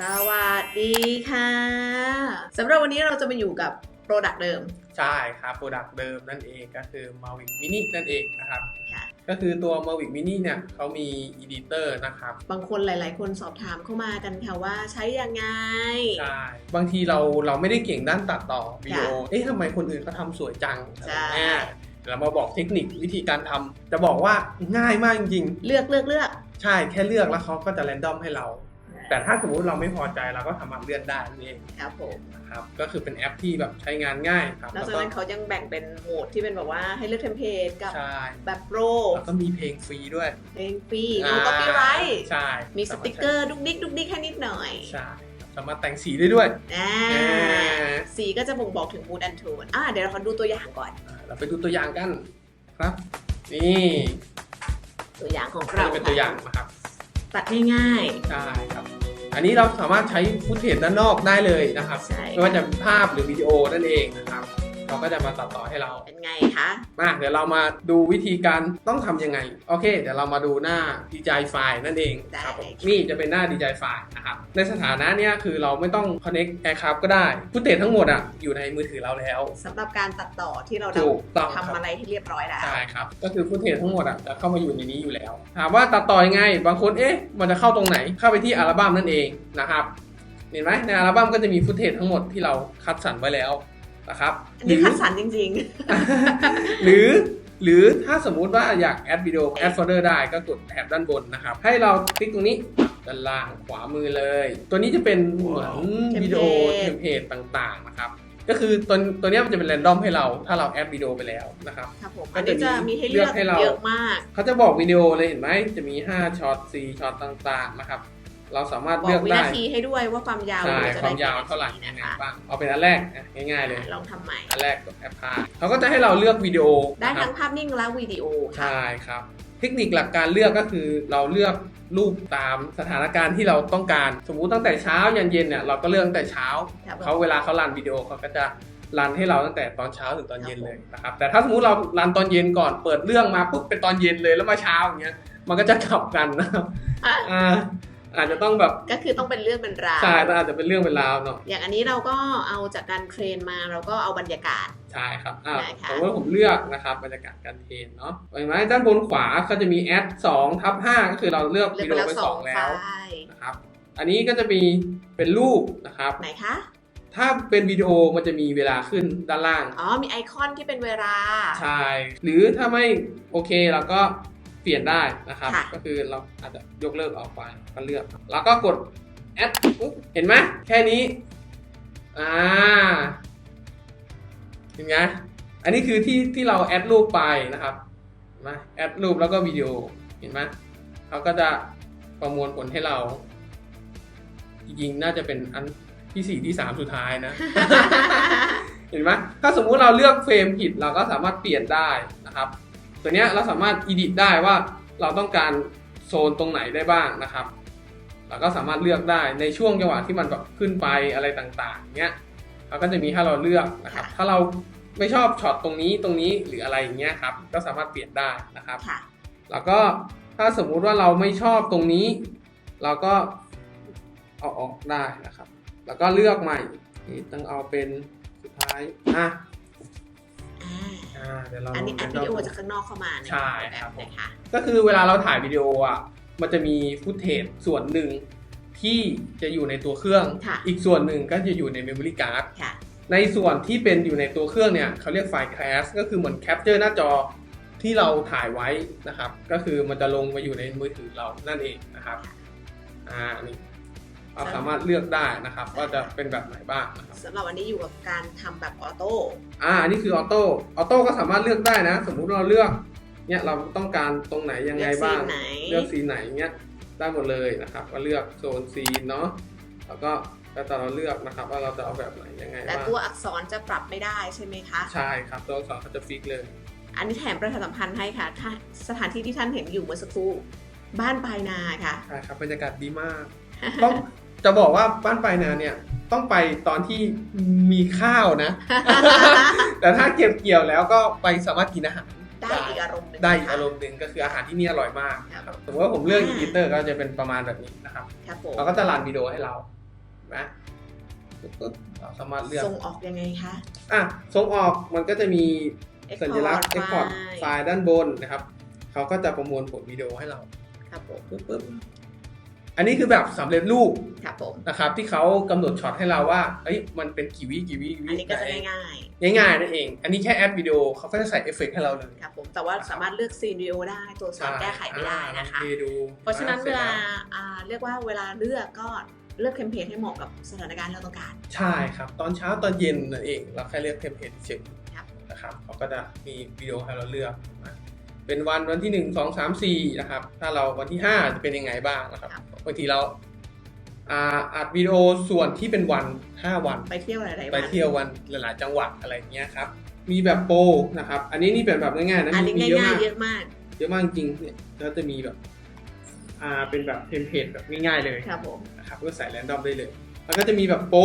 สวัสดีค่ะสำหรับวันนี้เราจะมาอยู่กับโปรดักต์เดิม ใช่ครับ โปรดักต์เดิมนั่นเองก็คือ Mavic Mini นั่นเองนะครับ ค่ะ ก็คือตัว Mavic Mini เนี่ยเขามี Editor นะครับ บางคนหลาย ๆ คนสอบถามเข้ามากันค่ะว่าใช้ยังไง ใช่ บางทีเราเราไม่ได้เก่งด้านตัดต่อวิดีโอค่ะเอ๊ะทำไมคนอื่นเขาทำสวยจังอะไรใช่เงี้ยเดี๋ยวเรามาบอกเทคนิควิธีการทำจะบอกว่าง่ายมากจริง เลือกเลือกเลือกๆใช่แค่เลือกแล้วเขาก็จะแรนดอมให้เรา แต่ถ้าสมมติเราไม่พอใจเราก็สามารถเลื่อนได้นั่นเองครับผมนะครับก็คือเป็นแอปที่แบบใช้งานง่ายครับแล้วแล้วจากก็นั้นเขายังแบ่งเป็นโหมดที่เป็นแบบว่าให้เลือกเทมเพลตกับใช่แบบโปรแล้วก็มีเพลงฟรีด้วย เพลงฟรีโนก็ปี้ไรท์ใช่มีสติกเกอร์ดุกดิกดุกดิกแค่นิดหน่อยใช่ครับสามารถแต่งสีได้ด้วยอ่าอ่าสีก็จะบ่งบอกถึง mood and tone อ่าเดี๋ยวเราขอดูตัวอย่างก่อนอ่าเราไปดูตัวอย่างกันครับ นี่ ตัวอย่างของนี่เราเป็นตัวอย่างนะครับ ตัดง่ายใช่ครับ อันนี้เราสามารถใช้ฟุตเทจด้านนอกได้เลยนะครับ ใช่ ไม่ว่าจะเป็นภาพหรือวิดีโอนั่นเองนะครับ เราก็จะมาตัดต่อให้เราๆเป็นไงคะมาเดี๋ยวเรามาดูวิธีการต้องทำยังไง โอเค เดี๋ยวเรามาดูหน้าดีใจไฟล์นั่นเองครับผมนี่จะเป็นหน้าดีใจไฟล์นะครับ ในสถานะเนี้ยคือเราไม่ต้อง connect aircraft ก็ได้ฟุตเทจทั้งหมดอะอยู่ในมือถือเราแล้วสำหรับการตัดต่อที่เราถูกต้องครับทำอะไรที่เรียบร้อยแล้วใช่ครับก็คือฟุตเทจทั้งหมดอะจะเข้ามาอยู่ในนี้อยู่แล้ว ถามว่าตัดต่อยังไง บางคนเอ๊ะมันจะเข้าตรงไหนเข้าไปที่อัลบั้มนั่นเองนะครับเห็นไหมในอัลบั้มก็จะมีฟุตเทจทั้งหมดที่เราคัดสรรไว้แล้ว นะครับอันนี้คัดสรรจริงหรือหรือถ้าสมมุติว่าอยากแอดวิดีโอแอดโฟลเดอร์ได้ก็กดแถบด้านบนนะครับ ให้เราคลิกตรงนี้ด้านล่างขวามือเลย ตัวนี้จะเป็นเหมือนวิดีโอเทมเพลตต่างๆนะครับก็คือตัวตัวเนี้ยมันจะเป็นแรนดอมให้เราถ้าเราแอดวิดีโอไปแล้วนะครับๆครับผมก็อันจะนี้จะมีมีให้เลือกเลือกให้เราเยอะมาก เขาจะบอกวิดีโอเลยเห็นไหมจะมี 5ช็อต4ช็อตต่างๆนะครับ เราสามารถบอเลือกกวิได้นาทีให้ด้วยว่าความยาวใช่จะความได้ยาวกี่เท่าไหร่นยังไงนะคะบ้างเอาเป็นอันแรกอะง่ายๆเลย ลองทำใหม่ อันแรกกดแอปพาเขาก็จะให้เราเลือกวิดีโอได้นะครัทั้บงภาพนิ่งและวิดีโอค่ะ ใช่ครับ เทคนิคหลักการเลือกก็คือเราเลือกรูปตามสถานการณ์ที่เราต้องการ สมมุติตั้งแต่เช้ายันเย็นเนี่ยเราก็เลือกตั้งแต่เช้า ครับเขาเวลาเขารันวิดีโอเขาก็จะรันให้เราตั้งแต่ตอนเช้าถึงตอนเย็นเลยนะครับแต่ถ้าสมมติเรารันตอนเย็นก่อนเปิดเรื่องมาปุ๊บเป็นตอนเย็นเลยแล้วมาเช้าอย่างเงี้ยมันก็จะกลับกันนะครับอะ อ่า อาจจะต้องแบบก็คือต้องเป็นเรื่องเป็นราวใช่แต่อาจจะเป็นเรื่องเป็นราวหน่อยอย่างอันนี้เราก็เอาจากการเทรนมาเราก็เอาบรรยากาศใช่ครับอ่าได้ค่ะผมว่าผมเลือกนะครับบรรยากาศการเทรนเนาะเห็นไหมด้านบนขวาก็จะมีแอด2ทับ5ก็คือเราเลือกเลือกวิไปดีโอแล้วไปสสอองงไฟแล้วล์นะครับอันนี้ก็จะมีเป็นรูปนะครับไหนคะถ้าเป็นวิดีโอมันจะมีเวลาขึ้นด้านล่าง อ๋อ มีไอคอนที่เป็นเวลา ใช่ หรือถ้าไม่โอเคเราก็ เปลี่ยนได้นะครับ ค่ะ ก็คือเราอาจจะยกเลิกออกไปก็เลือก แล้วก็กดแอดปุ๊บเห็นไหมแค่นี้ อ่าเห็นไงอันนี้คือที่ที่เราแอดรูปไปนะครับเห็นไหมแอดรูปแล้วก็วิดีโอเห็นไหมเขาก็จะประมวลผลให้เรา จริงๆน่าจะเป็นอันที่สี่ที่สามสุดท้ายนะ เห็นไหมถ้าสมมุติเราเลือกเฟรมผิดเราก็สามารถเปลี่ยนได้นะครับ ตัวเนี้ยเราสามารถ edit ได้ว่าเราต้องการโซนตรงไหนได้บ้างนะครับเราก็สามารถเลือกได้ในช่วงจังหวะที่มันแบบขึ้นไปอะไรต่างๆเนี้ยเขาก็จะมีให้เราเลือกนะครับค่ะถ้าเราไม่ชอบช็อตตรงนี้ตรงนี้หรืออะไรอย่างเงี้ยครับก็สามารถเปลี่ยนได้นะครับค่ะแล้วก็ถ้าสมมุติว่าเราไม่ชอบตรงนี้ เราก็เอาออกได้นะครับ แล้วก็เลือกใหม่นี่ต้องเอาเป็นสุดท้ายอะอ่าอ่า เดี๋ยวเราอันนี้แอลดงวิดีโอเป็นจากข้างนอกเข้ามาในใช่แอครับปผม นะคะก็คือเวลาเราถ่ายวิดีโออะ มันจะมีฟุตเทจส่วนหนึ่งที่จะอยู่ในตัวเครื่อง ค่ะอีกส่วนหนึ่งก็จะอยู่ในเมมโมรี่การ์ด ค่ะ ในส่วนที่เป็นอยู่ในตัวเครื่องเนี่ยเขาเรียกไฟล์แคสก็คือเหมือนแคปเจอร์หน้าจอที่เราถ่ายไว้นะครับ ก็คือมันจะลงมาอยู่ในมือถือเรานั่นเองนะครับอ่านี่ เราสามารถเลือกได้นะครับว่าจะเป็นแบบไหนบ้างนะครับสำหรับวันนี้อยู่กับการทำแบบออโต้อ่าอันนี้คือออโต้ออโต้ก็สามารถเลือกได้นะ สมมุติเราเลือกเนี่ยเราต้องการตรงไหนยังไงบ้าง เลือกซีนไหนเลือกซีนไหนเงี้ยได้หมดเลยนะครับ ก็เลือกโซนซีนเนาะแล้วก็แล้วแต่เราเลือกนะครับ ว่าเราจะเอาแบบไหนยังไงแต่บ้างตัวอักษรจะปรับไม่ได้ใช่ไหมคะใช่ครับตัวอักษรเขาจะฟิกเลย อันนี้แถมประชาสัมพันธ์ให้ค่ะถ้าสถานที่ที่ท่านเห็นอยู่เมื่อสักครู่บ้านปลายนาค่ะใช่ครับบรรยากาศดีมากต้อง จะบอกว่าบ้านปลายนาเนี่ยต้องไปตอนที่มีข้าวนะ แต่ถ้าเก็บเกี่ยวแล้วก็ไปสามารถกินอาหารได้อีกอารมณ์หนึ่งได้อีกค่ะอารมณ์หนึ่งก็คืออาหารที่นี่อร่อยมากครับสมมติว่าผมเลือกอ่าอีดิเตอร์ก็จะเป็นประมาณแบบนี้นะครับครับผมเราก็จะรันวิดีโอให้เราเห็นไหมปึ๊บเราสามารถเลือกส่งออกยังไงคะ อะส่งออกมันก็จะมี Export สัญลักษณ์ไฟล์ export ไฟล์ด้านบนนะครับ เขาก็จะประมวลผลวิดีโอให้เรา ครับผมปึ๊บปึ๊บ อันนี้คือแบบสำเร็จรูปครับผมนะครับที่เขากำหนดช็อตให้เราว่าเอ้ยมันเป็นกี่วิกี่วิกี่วิอันนี้ก็จะไหง่ายง่ายๆนั่นเอง อันนี้แค่แอดวิดีโอเขาก็จะใส่เอฟเฟกต์ให้เราเลยๆครับผมแต่ว่าสามารถเลือกซีนวิดีโอได้ตัวสอนแก้ไขไม่ได้นะคะอ่าลองดูเพราะฉะนั้นสเวจลาแอ่าเรียกว่าเวลาเลือกก็เลือกเทมเพลตให้เหมาะกับสถานการณ์ที่เราต้องการ ใช่ครับ ตอนเช้าตอนเย็นนั่นเองเราแค่เลือกเทมเพลตเฉยครับนะครับเขาก็จะมีวิดีโอให้เราเลือกนะเป็นวันวันที่หนึ่งสองสามสี่นะครับถ้าเราวันที่ห้าจะเป็นยังไงบ้างนะครับครั บบางทีเราอ่าอัดวิดีโอส่วนที่เป็นวันห้าวัน ไปเที่ยวหลายๆไปวันเที่ยววันหลายๆจังหวัดอะไรอย่างเงี้ยครับ มีแบบโปรนะครับ อันนี้นี่เป็นแบบง่ายๆนะอันมีนี้มีเยอะง่ายมากๆเยอะมาก เยอะมากจริงๆเนี่ยก็จะมีแบบอ่าเป็นแบบเทมเพลตแบบง่ายๆเลย ครับผม นะครับก็ใส่แรนดอมได้เลย แล้วก็จะมีแบบโปร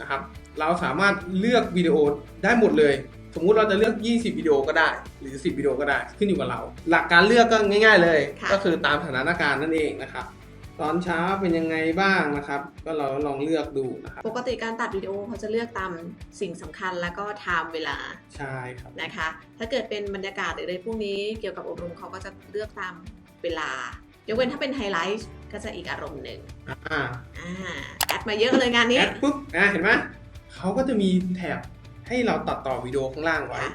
นะครับ เราสามารถเลือกวิดีโอได้หมดเลย สมมุติเราจะเลือก 20 วิดีโอก็ได้ หรือ 10 วิดีโอก็ได้ ขึ้นอยู่กับเรา หลักการเลือกก็ง่าย ๆ เลยะก็คือตามสถานการณ์นั่นเองนะครับ ตอนเช้าเป็นยังไงบ้างนะครับ ก็เราลองเลือกดูนะครับ ปกติการตัดวิดีโอเขาจะเลือกตามสิ่งสำคัญแล้วก็ไทม์เวลาใช่ครับนะคะ ถ้าเกิดเป็นบรรยากาศหรืออะไรพวกนี้เกี่ยวกับอบรมเขาก็จะเลือกตามเวลายกเว้นถ้าเป็นไฮไลท์ก็จะอีกอารมณ์หนึ่งอ่าอ่าแอดมาเยอะเลยงานนี้แอดปุ๊บอะเห็นไหมเขาก็จะมีแถบให้เราตัดต่อวิดีโอข้างล่างไว้ค่ะ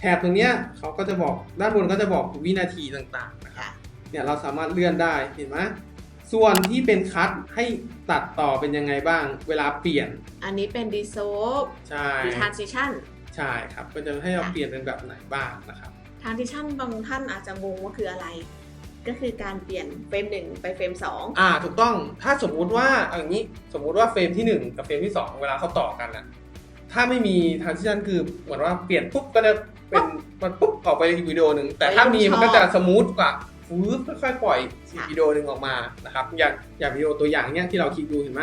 แถบตรงเนี้ยเขาก็จะบอกด้านบนก็จะบอกวินาทีต่างๆนะครับค่ะเนี่ยเราสามารถเลื่อนได้เห็นไหม ส่วนที่เป็นคัทให้ตัดต่อเป็นยังไงบ้าง เวลาเปลี่ยน อันนี้เป็นดีโซฟใช่ดีทรานซิชันใช่ครับก็จะให้เราค่ะเปลี่ยนเป็นแบบไหนบ้างนะครับทรานซิชันบางท่านอาจจะงงว่าคืออะไร ก็คือการเปลี่ยนเฟรมหนึ่งไปเฟรมสองอ่าถูกต้องถ้าสมมุติว่าเอาอย่างนี้สมมุติว่าเฟรมที่1กับเฟรมที่2เวลาเขาต่อกันน่ะถ้าไม่มีทางที่นั่นคือเหมือนว่าเปลี่ยนปุ๊บก็จะเป็นมันปุ๊บออกไปอีกวิดีโอหนึ่งแต่ถ้ามีมันก็จะสมูทกว่า ฟื้นค่อยๆปล่อยอีกวิดีโอหนึ่งออกมานะครับ อย่างอย่างวิดีโอตัวอย่างเนี้ยที่เราคลิกดูเห็นไหม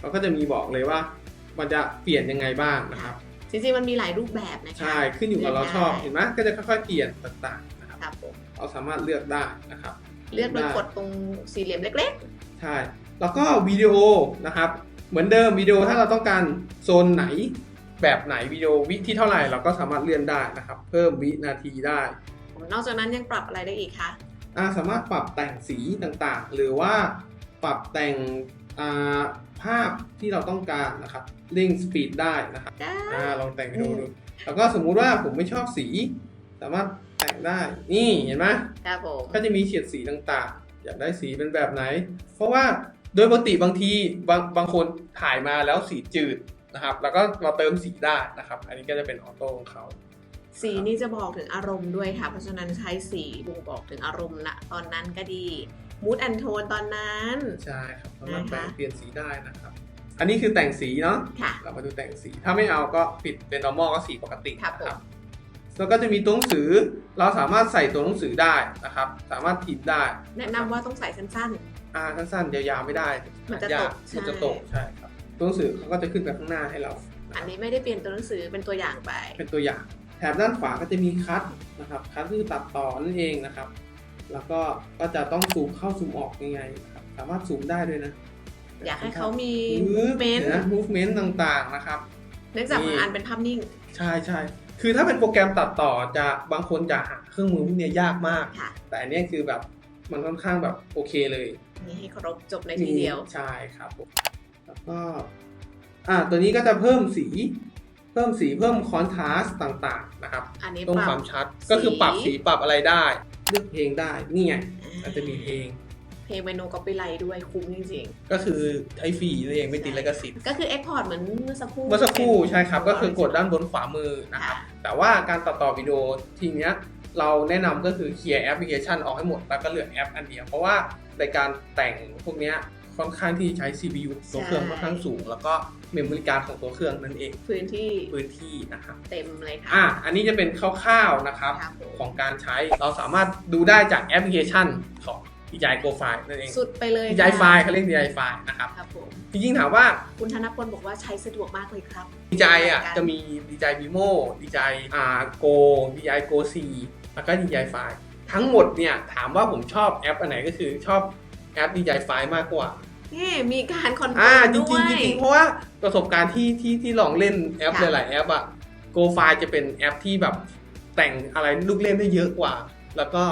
เราก็จะมีบอกเลยว่า มันจะเปลี่ยนยังไงบ้างนะครับ จริงๆมันมีหลายรูปแบบนะคะใช่ขึ้นอยู่กับเราชอบเห็นไหมก็จะค่อยๆเปลี่ยนต่างๆนะครับครับผมเราสามารถเลือกได้นะครับ เลือกโดยกดตรงสี่เหลี่ยมเล็กใช่ แล้วก็วิดีโอนะครับ เหมือนเดิมวิดีโอถ้าเราต้องการโซนไหนแบบไหนวิดีโอวิที่เท่าไหร่เราก็สามารถเลื่อนได้นะครับ เพิ่มวินาทีได้ๆนอกจากนั้นยังปรับอะไรได้อีกคะอ่า สามารถปรับแต่งสีต่างๆ หรือว่าปรับแต่งอ่าภาพที่เราต้องการนะครับเร่งสปีดได้นะครับได้อ่าลองแต่งวิดีโอดูแล้วก็สมมุติว่าผมไม่ชอบสี สามารถแต่งได้นี่เห็นไหมครับผมก็จะมีเฉดสีต่างๆ อยากได้สีเป็นแบบไหน เพราะว่าโดยปกติบางทีบางบางคนถ่ายมาแล้วสีจืดนะครับ แล้วก็มาเติมสีได้นะครับ อันนี้ก็จะเป็นออโต้ของเขา สีนี่จะบอกถึงอารมณ์ด้วยค่ะ เพราะฉะนั้นใช้สีบ่งบอกถึงอารมณ์ณตอนนั้นก็ดีมูดแอนโทนตอนนั้นใช่ครับสามารถนะคะแปลงเปลี่ยนสีได้นะครับ อันนี้คือแต่งสีเนาะค่ะเรามาดูแต่งสี ถ้าไม่เอาก็ปิดเป็น normal ก็สีปกติครับนะผมแล้วก็จะมีตัวหนังสือ เราสามารถใส่ตัวหนังสือได้นะครับ สามารถพิมพ์ได้ แนะนำว่าต้องใส่สั้นอ่าสั้นๆยาวๆไม่ได้ มันจะยาตกกมันจะใช่ตกใช่ครับ ตัวหนังสือเขาก็จะขึ้นไปข้างหน้าให้เราๆอันนี้ไม่ได้เปลี่ยนตัวหนังสือเป็นตัวอย่างไป เป็นตัวอย่าง แถบด้านขวาก็จะมีคัทนะครับคัทคือตัดต่อนั่นเองนะครับ แล้วก็ก็จะต้องซูมเข้าซูมออกยังไงนะครับสามารถซูมได้ด้วยนะ อยากให้เขามีมูฟเมนต์นะ movement ต่างๆนะครับเนื่องจากบางอันเป็นภาพนิ่ง ใช่ใช่คือถ้าเป็นโปรแกรมตัดต่อจะบางคนจะหาเครื่องมือพวกเนี้ยยากมากค่ะแต่อันเนี้ยคือแบบมันค่อนข้างแบบโอเคเลยนี่ให้ครบจบในทีเดียว ใช่ครับผมแล้วก็อ่าตัวนี้ก็จะเพิ่มสี เพิ่มสีเพิ่มคอนทราสต์ต่างๆนะครับอันนี้ตรงปรับความชัดก็คือปรับสีสีปรับอะไรได้ เลือกเพลงได้นี่ไงอาจจะมีเพลงเพลงเมนูก็ไปไลด้วยคุ้มจริงก็คือใช้ฟรีนั่นเองไม่ติดลิขสิทธิ์ๆ ก็คือเอ็กพอร์ตเหมือนเมื่อสักครู่เมื่อสักครู่ใช่ครับ ก็คือกดด้านบนขวามือนะครับ ค่ะแต่ว่าการตัดต่อวิดีโอทีเนี้ยเราแนะนำก็คือเคลียร์แอปพลิเคชันออกให้หมด แล้วก็เหลือแอปอันเดียว เพราะว่าในการแต่งพวกเนี้ย ค่อนข้างที่ใช้ CPU ตัวเครื่องค่อนข้างสูง แล้วก็เมมโมรี่การ์ดของตัวเครื่องนั่นเอง พื้นที่พื้นที่นะครับเต็มเลยค่ะอะอันนี้จะเป็นคร่าวๆนะครับครับผมของการใช้เราสามารถดูได้จากแอปพลิเคชันของ DJI Go File นั่นเองสุดไปเลย DJI ค่ะ File เขาเรียก DJI File นะครับครับผมจริงๆถามว่าคุณธนพลบอกว่าใช้สะดวกมากเลยครับ DJI อะจะมี DJI Mimo DJI อ่า Go DJI Go 4แล้วก็ DJI File ทั้งหมดเนี่ยถามว่าผมชอบแอปอันไหนก็คือชอบ แอป DJI File มากกว่านี่มีการคอนเฟิอ่าร์มจริด้งวยๆจริงๆเพราะว่าประสบการณ์ที่ที่ที่ลองเล่นแอปค่ะหลาย ๆ แอปอะโกไฟจะเป็นแอปที่แบบแต่งอะไรลูกเล่นได้เยอะกว่า แล้วก็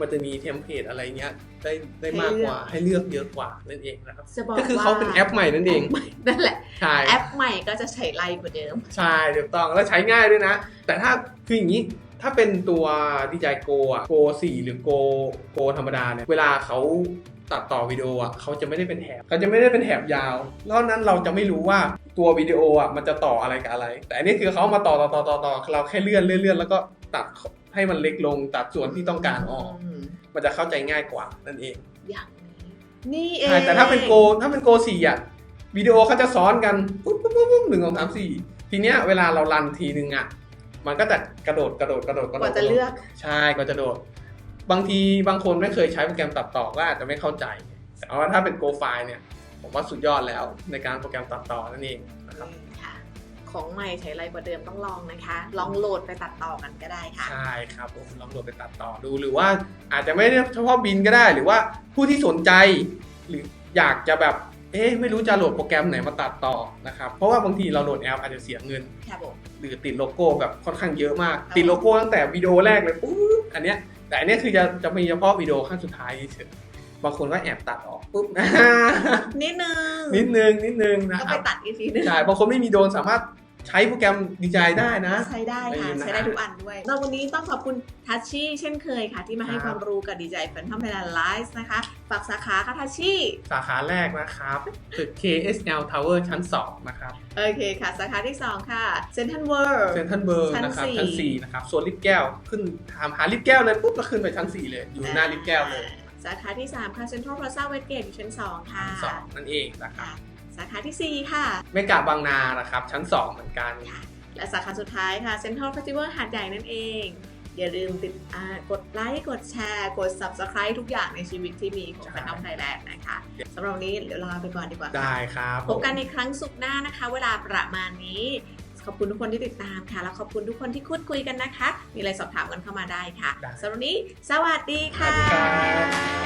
มันจะมีเทมเพลตอะไรเงี้ยได้ได้มากกว่าให้เลือกเยอะกว่านั่นเองนะครับจะบอกก็คือว่าเขาเป็นแอปใหม่นั่นเองแปใหม่นั่นแหละ ใช่ แอปใหม่ก็จะใช้ไลกว่าเดิม ใช่ถูกต้องแล้วใช้ง่ายด้วยนะ แต่ถ้าคืออย่างนี้ถ้าเป็นตัวดีจ Go อะ Go 4 หรือ Go Go ธรรมดาเนี่ย เวลาเขา ตัดต่อวิดีโออะเขาจะไม่ได้เป็นแถบเขาจะไม่ได้เป็นแถบยาวแล้วนั้นเราจะไม่รู้ว่าตัววิดีโออะมันจะต่ออะไรกับอะไร แต่อันนี้คือเขามาต่อต่อต่อต่อต่อเราแค่เลื่อนเลื่อนเลื่อนแล้วก็ตัดให้มันเล็กลงตัดส่วนที่ต้องการออกมมันจะเข้าใจง่ายกว่านั่นเองอย่างนี้นี่เองใช่แต่ถ้าเป็นโกถ้าเป็นโกสี่อะวิดีโอเขาจะซ้อนกันปุ๊บปุ๊บปุ๊บปุ๊บหนึ่งสองสามสี่ทีเนี้ยเวลาเรารันทีนึงอะมันก็จะกระโดดกระโดดกระโดดกระกโดดว่าจะเลือก ใช่ก็จะโดด บางทีบางคนไม่เคยใช้โปรแกรมตัดต่อก็อาจจะไม่เข้าใจ แต่ว่าถ้าเป็นโกไฟเนี่ย ผมว่าสุดยอดแล้วในการโปรแกรมตัดต่อนั่นเองนะครับค่ะของใหม่ใช้ไรกว่าเดิมต้องลองนะคะ ลองโหลดไปตัดต่อกันก็ได้ค่ะ ใช่ครับผมลองโหลดไปตัดต่อดูหรือว่าอาจจะไม่ได้เฉพาะบินก็ได้ หรือว่าผู้ที่สนใจ หรืออยากจะแบบเอ๊ะไม่รู้จะโหลดโปรแกรมไหนมาตัดต่อนะครับ เพราะว่าบางทีเราโหลดแอปอาจจะเสียเงินค่ะผมหรือติดโลโก้แบบค่อนข้างเยอะมากครับติดโลโก้ตั้งแต่วิดีโอแรกเลยปุ๊บอันเนี้ย แต่อันเนี้ยคือจะจะมีเฉพาะวิดีโอขั้นสุดท้ายเฉยบางคนก็แอบตัดออกปุ๊บนิดนึงนิดนึงนิดนึงนะก็คไปรับตัดอีกทีนึงใช่บางคนไม่มีโดรนสามารถ ใช้โปรแกรมดีใจได้นะ ใช้ได้ค่ะได้ยินนะใช้ได้ทุกอันด้วยเราวันนี้ต้องขอบคุณทัชชี่เช่นเคยค่ะ ที่มาให้ครับความรู้กับดีใจแฟนทอมไทยแลนด์ไลฟ์นะคะ ฝากสาขาค่ะทัชชี่สาขาแรกนะครับตึก KSL Tower ชั้น 2 นะครับ โอเคค่ะ สาขาที่ 2 ค่ะเซนทันเวิร์เซนทันเบอร์ชั้นนะครับสี่ชั้น 4 นะครับโซนลิฟต์แก้ว ขึ้นถามหาลิฟต์แก้วเลยปุ๊บแล้วขึ้นไปชั้น 4 เลย อยู่หน้าลิฟต์แก้วเลย สาขาที่ 3 ค่ะเซ็นทรัลพลาซ่าเวสเกตอยู่ชั้น 2 ค่ะชั้นสองนั่นเองนะครับค่ะ สาขาทีสี่ 4 ค่ะเมกาบางนานะครับ ชั้น 2 เหมือนกัน และสาขาสุดท้ายค่ะเซ็นทรัลเฟสติวัลหาดใหญ่นั่นเอง อย่าลืมติดอ่ากดไลค์ กดแชร์ กด Subscribe ทุกอย่างในชีวิตที่มีของแฟนน้องไทยแลนด์นะคะสำหรับวันนี้เดี๋ยวลาไปก่อนดีกว่าค่ะได้ครับพบกันในครั้งสุกร์หน้านะคะ เวลาประมาณนี้ ขอบคุณทุกคนที่ติดตามค่ะ และขอบคุณทุกคนที่พูดคุยกันนะคะ มีอะไรสอบถามกันเข้ามาได้ค่ะสำหรับวันนี้ สวัสดีสวัค่ะ